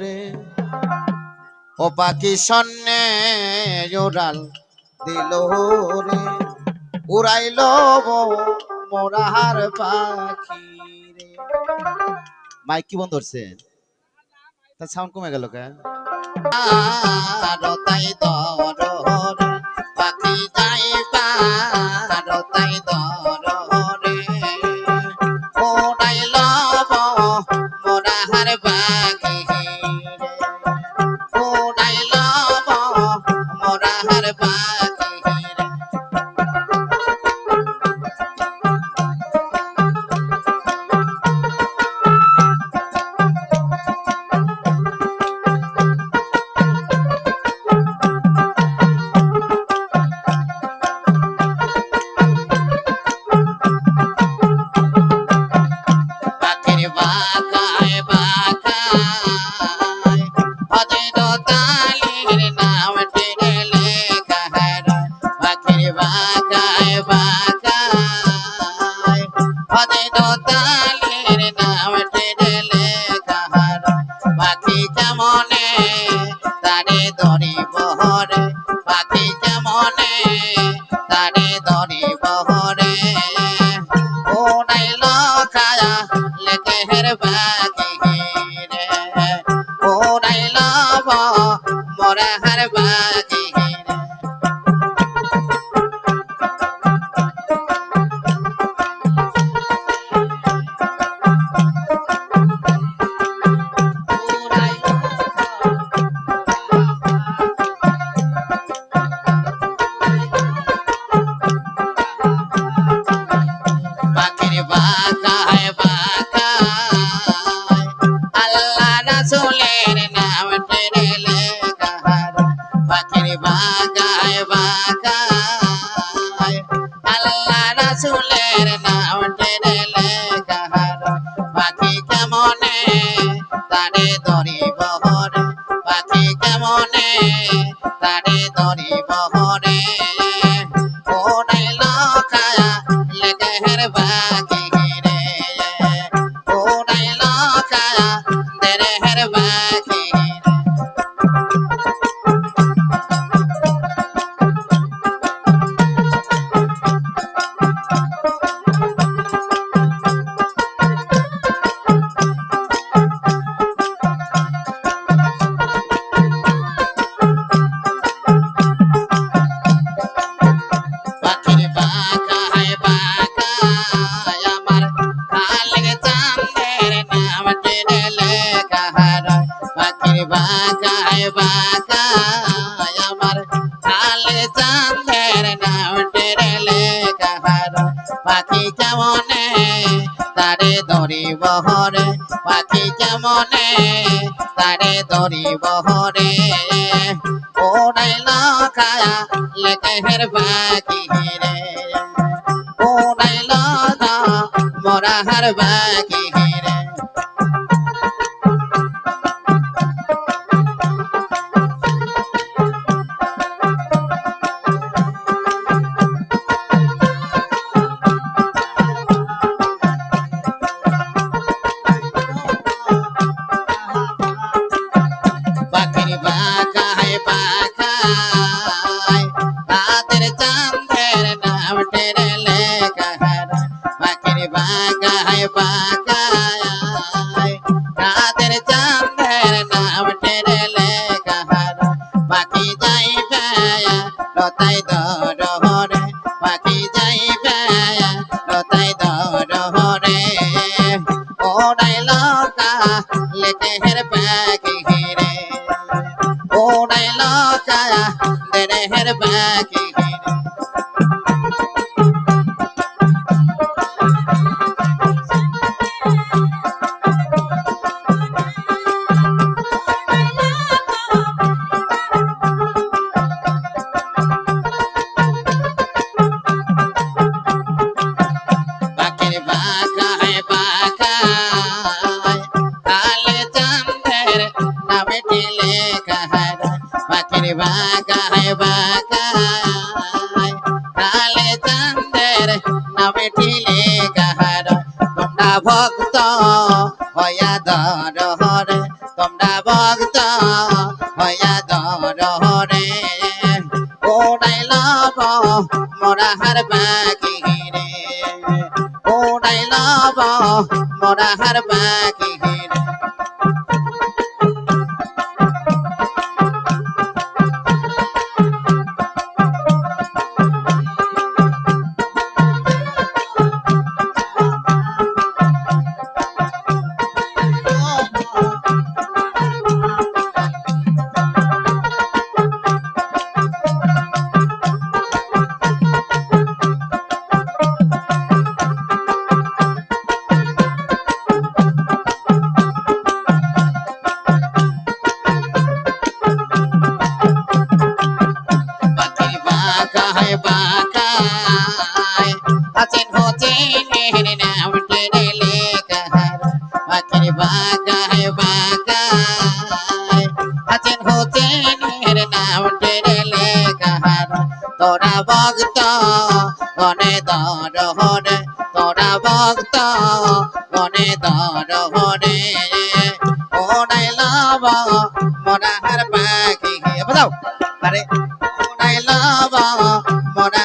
রে। ও পাখি সন্নে জোরাল দিল রে। উড়াইল মোরাহার পাখি রে। মাইক কি বন্ধ করছে তার সাউন্ড কমে গেল কে ಕಾಲ বাগায় বাগায়। আল্লাহ রাসুলের নাম টেনে লেখার পাখি কেমনে? তারে ধরি বহরে পাখি কেমনে? তারে ধরি বহরে পাখি কেমনে? তারে দরি বহরে পাখি কেমনে? তারে দরি বহরে ওড়াইল খায়া লেকের বাকি রে। ওড়াইল মরাহার বাকি রে। রাতের চাঁদের নাম টেনে লেখা হারায় পাখির বাগায় বাগায় রাতের চাঁদের নাম টেনে লেখা হারায় পাখি যাই বেয়া লতাই দরহরে পাখি যাই বেয়া লতাই দরহরে ওড়াই লকা লেকের পাখি রে ওড়াই লকা দেরের পাখি রে পাখির পাখির বাগায় বাগায় কালে চাঁদের নামে ঠিলে কাহারা তোমরা ভক্ত na utare le kahar wakir bagai bagai atin hote ne na utare le kahar tora bhakta gone dar hone tora bhakta gone dar hone onai lava mona har baki badao are onai lava mona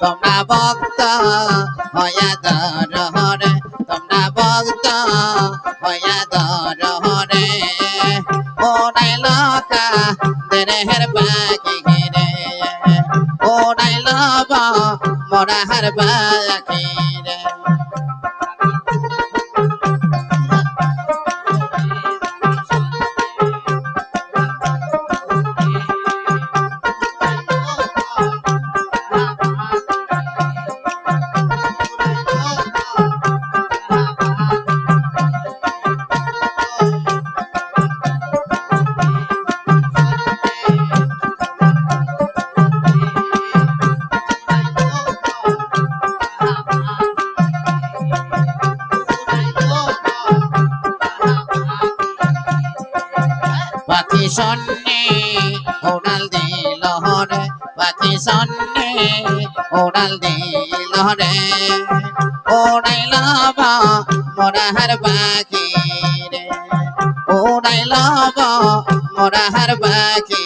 তোমরা ভক্ত হয়া দর হরে তোমরা ভক্ত হয়া দর হরে ও নাই লকা দেরের বাকি নাই লব মোরা হার বাকি রে পাখি সন্নে ওড়াল দিল হরে, পাখি সন্নে ওড়াল দিল হরে। ওড়াইল বা হার পাখি রে ওড়াইল বা হার পাখি।